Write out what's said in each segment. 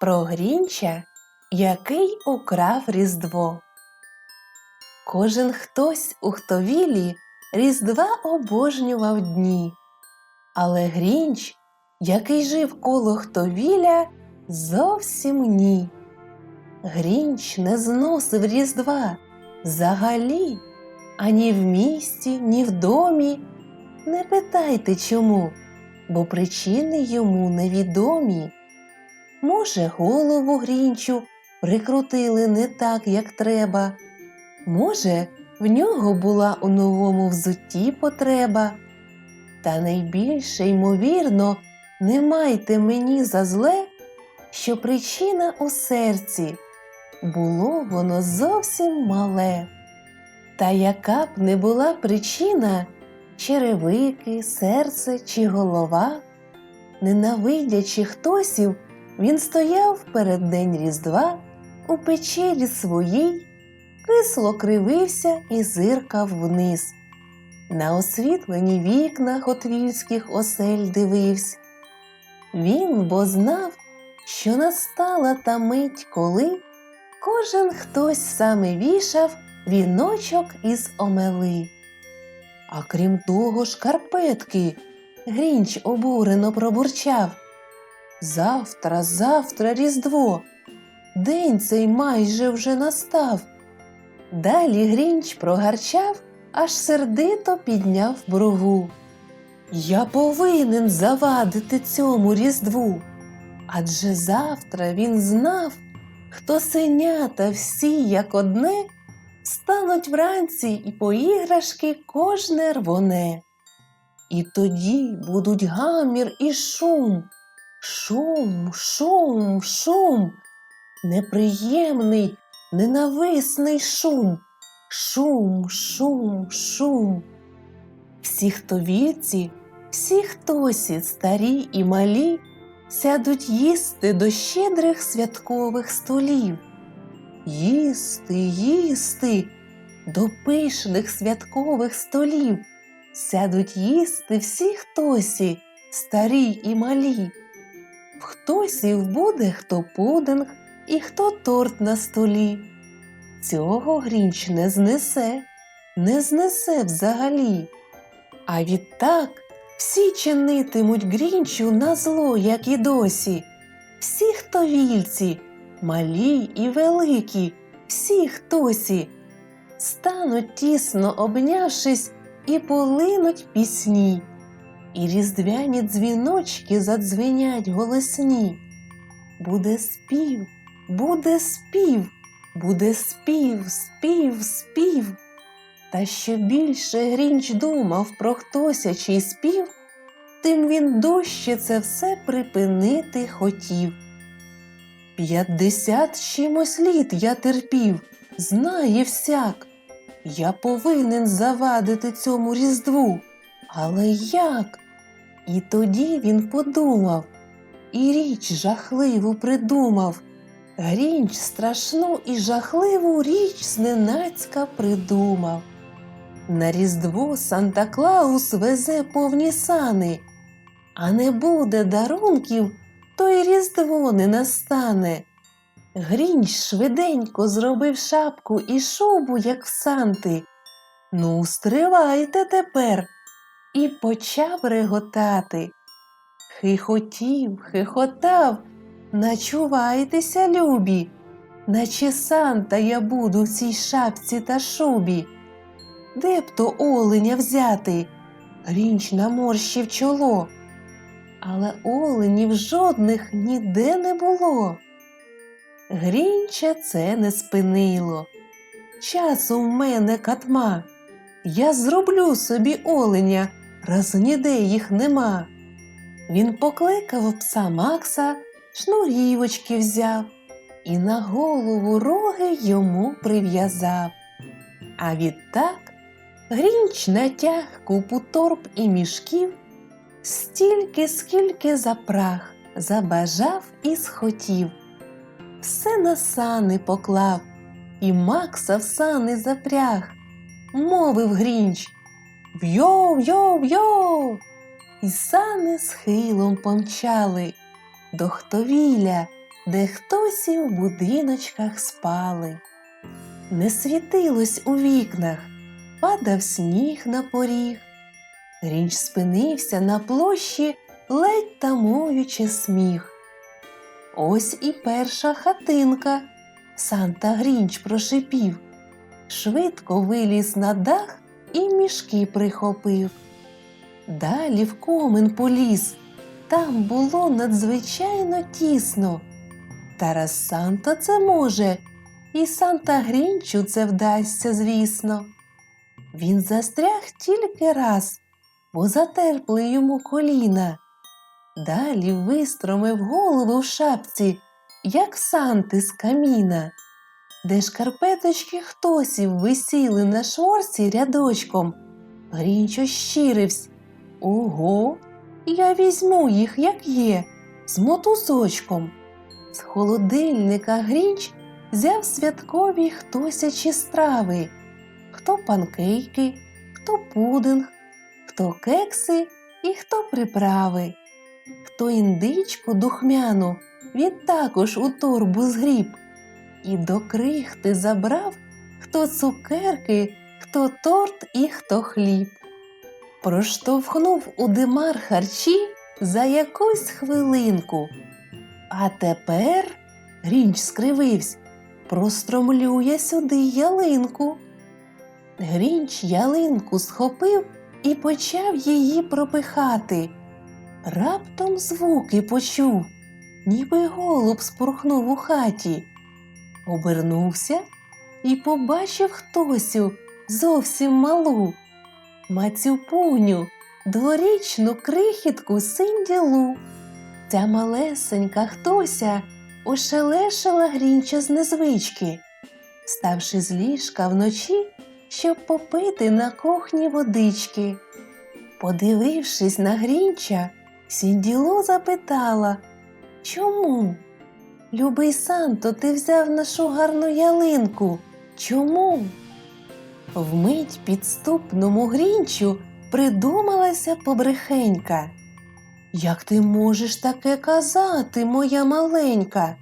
Про Грінча, який украв Різдво. Кожен хтось у хтовілі Різдва обожнював дні. Але Грінч, який жив коло хтовіля, зовсім ні. Грінч не зносив Різдва взагалі, ані в місті, ні в домі. Не питайте чому, бо причини йому невідомі. Може, голову Грінчу прикрутили не так, як треба. Може, в нього була у новому взутті потреба. Та найбільше, ймовірно, не майте мені за зле, що причина у серці було воно зовсім мале. Та яка б не була причина, черевики, серце чи голова, ненавидячи хтосів, він стояв перед день Різдва у печері своїй, кисло кривився і зиркав вниз. На освітлені вікна готвільських осель дивився. Він бо знав, що настала та мить, коли кожен хтось саме вішав віночок із омели. А крім того, шкарпетки, Грінч обурено пробурчав. Завтра, завтра Різдво. День цей майже вже настав. Далі Грінч прогарчав, аж сердито підняв брову. Я повинен завадити цьому Різдву. Адже завтра він знав, хто синята всі як одне, стануть вранці і по іграшки кожне рвоне. І тоді будуть гамір і шум, шум, шум, шум, неприємний, ненависний шум, шум, шум, шум. Всі хтовіці, всі хтосі, старі і малі, сядуть їсти до щедрих святкових столів. Їсти, їсти до пишних святкових столів. Сядуть їсти всі хтосі, старі і малі. В хтосів буде хто пудинг і хто торт на столі. Цього Грінч не знесе, не знесе взагалі. А відтак всі чинитимуть Грінчу на зло, як і досі. Всі хто вільці, малі і великі, всі хтосі, стануть тісно обнявшись і полинуть пісні, і різдвяні дзвіночки задзвенять голосні. Буде спів, буде спів, буде спів, спів, спів. Та що більше Грінч думав про хтосячий спів, тим він дужче це все припинити хотів. П'ятдесят чимось літ я терпів, знає всяк. Я повинен завадити цьому різдву. Але як? І тоді він подумав, і річ жахливу придумав. Грінч страшну і жахливу річ зненацька придумав. На Різдво Санта Клаус везе повні сани, а не буде дарунків, то й Різдво не настане. Грінч швиденько зробив шапку і шубу, як в санти. Ну, стривайте тепер. І почав реготати. Хихотів, хихотав, начувайтеся, любі, наче Санта я буду в цій шапці та шубі. Де б то оленя взяти? Грінч наморщив чоло. Але оленів жодних ніде не було. Грінча це не спинило. Часу в мене катма. Я зроблю собі оленя, раз ніде їх нема. Він покликав пса Макса, шнурівочки взяв і на голову роги йому прив'язав. А відтак Грінч натяг купу торб і мішків, стільки, скільки запрах, забажав і схотів. Все на сани поклав, і Макса в сани запряг, мовив Грінч Вйов, йов, йов. І сани схилом помчали до хтовіля, де хтось і в будиночках спали. Не світилось у вікнах, падав сніг на поріг. Грінч спинився на площі, ледь тамуючи сміх. Ось і перша хатинка. Санта Грінч прошипів. Швидко виліз на дах і мішки прихопив. Далі в комен поліз. Там було надзвичайно тісно. Та раз Санта це може, і Санта Грінчу це вдасться, звісно. Він застряг тільки раз, бо затерпли йому коліна. Далі вистромив голову в шапці, як санти з каміна, де шкарпеточки хтосів висіли на шворці рядочком. Грінч ощиривсь. Ого, я візьму їх, як є, з мотузочком. З холодильника Грінч взяв святкові хтосячі страви, хто панкейки, хто пудинг, хто кекси і хто приправи, хто індичку духмяну він також у торбу згріб. І до крихти забрав хто цукерки, хто торт і хто хліб. Проштовхнув у димар харчі за якусь хвилинку. А тепер Грінч скривився, простромлю я сюди ялинку. Грінч ялинку схопив і почав її пропихати. Раптом звуки почув, ніби голуб спорхнув у хаті. Обернувся і побачив хтосю зовсім малу, мацюпуню, дворічну крихітку синділу. Ця малесенька хтося ошелешила грінча з незвички, ставши з ліжка вночі, щоб попити на кухні водички. Подивившись на грінча, Сінділо запитала Чому? Любий Санто, ти взяв нашу гарну ялинку. Чому? Вмить підступному грінчу придумалася побрехенька. Як ти можеш таке казати, моя маленька?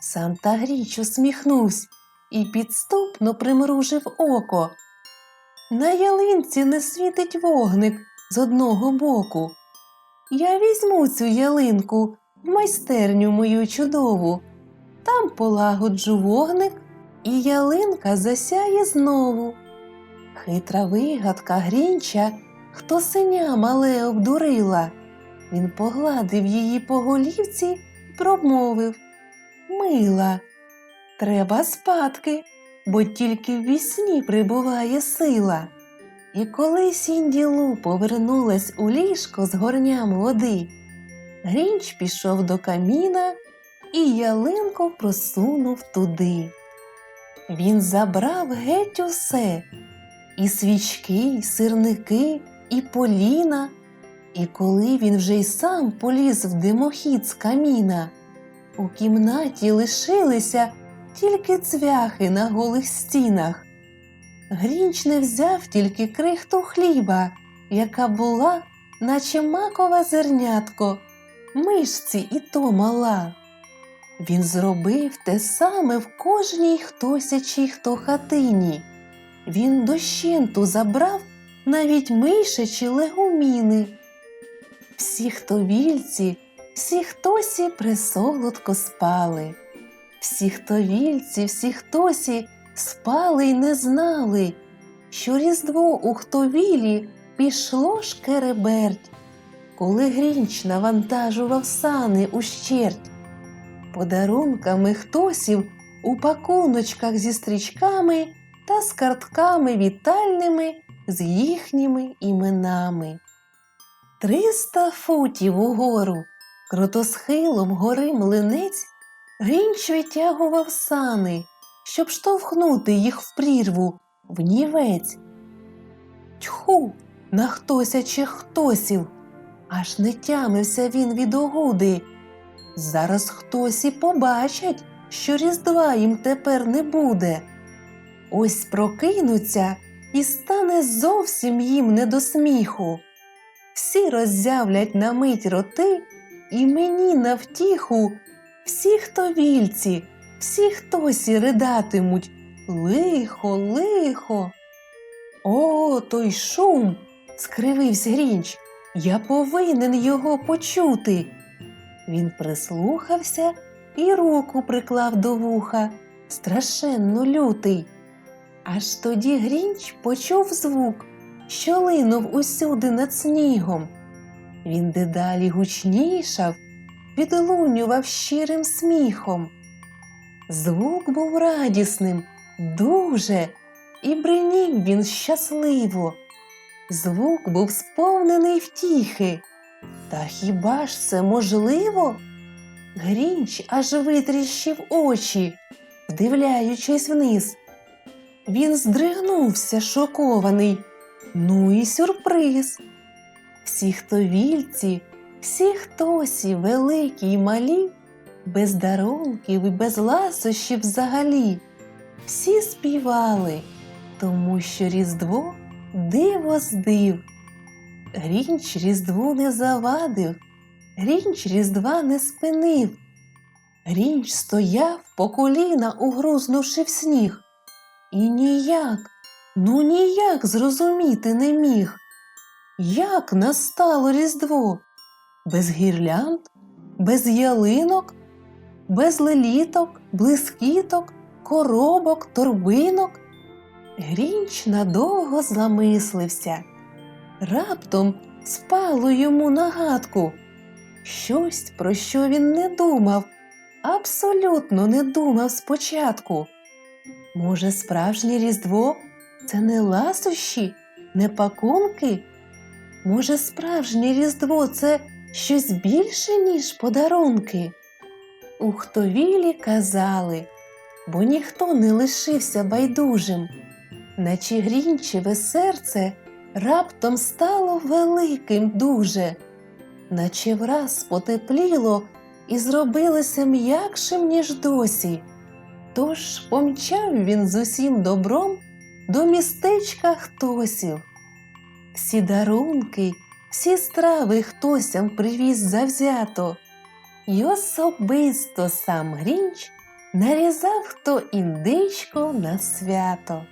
Санта Гріч усміхнувся і підступно примружив око. На ялинці не світить вогник з одного боку. Я візьму цю ялинку в майстерню мою чудову, там полагоджу вогник, і ялинка засяє знову. Хитра вигадка Грінча, хто синя мале обдурила. Він погладив її по голівці і промовив Мила, треба спадки, бо тільки в вісні прибуває сила. І коли Сінділу повернулась у ліжко з горням води, Грінч пішов до каміна і ялинку просунув туди. Він забрав геть усе і свічки, і сирники, і поліна. І коли він вже й сам поліз в димохід з каміна, у кімнаті лишилися тільки цвяхи на голих стінах. Грінч не взяв тільки крихту хліба, яка була, наче макове зернятко, мишці і то мала. Він зробив те саме в кожній хтосячій хто хатині. Він дощенту забрав навіть мишачі легуміни. Всі хто вільці, всі хтосі присолодко спали. Всі хто вільці, всі хтосі спали й не знали, що різдво у хтовілі пішло шкереберть, коли Грінч навантажував сани ущерть. Подарунками хтосів у пакуночках зі стрічками та з картками вітальними з їхніми іменами. Триста футів угору, крутосхилом гори млинець, Грінч витягував сани, щоб штовхнути їх в прірву, в нівець. Тьху, на хтосячих хтосів, аж не тямився він від огуди. Зараз хтось і побачать, що різдва їм тепер не буде. Ось прокинуться і стане зовсім їм не до сміху. Всі роззявлять на мить роти, і мені на втіху всі, хто вільці, всі, хтосі ридатимуть. Лихо, лихо. О, той шум. скривився Грінч. Я повинен його почути. Він прислухався і руку приклав до вуха, страшенно лютий. Аж тоді Грінч почув звук, що линув усюди над снігом. Він дедалі гучнішав, підлунював щирим сміхом. Звук був радісним, дуже, і бринів він щасливо. Звук був сповнений втіхи. Та хіба ж це можливо? Грінч аж витріщив очі, вдивляючись вниз. Він здригнувся, шокований. Ну і сюрприз. Всі, хто вільці, всі хтосі, великі й малі, без дарунків і без ласощів взагалі, всі співали, тому що Різдво диво з див. Грінч Різдву не завадив, Грінч Різдва не спинив. Грінч стояв по коліна, угрузнувши в сніг, і ніяк, ну ніяк зрозуміти не міг. Як настало Різдво? Без гірлянд, без ялинок, без леліток, блискіток, коробок, торбинок. Грінч надовго замислився. Раптом спало йому нагадку. Щось, про що він не думав, абсолютно не думав спочатку. Може, справжнє Різдво це не ласощі, не пакунки? Може, справжнє Різдво це щось більше, ніж подарунки? У хтовілі казали, бо ніхто не лишився байдужим, наче грінчеве серце раптом стало великим дуже, наче враз потепліло і зробилося м'якшим, ніж досі. Тож помчав він з усім добром до містечка хтосів. Всі дарунки, всі страви хтосям привіз завзято, і особисто сам Грінч нарізав хто індичко на свято.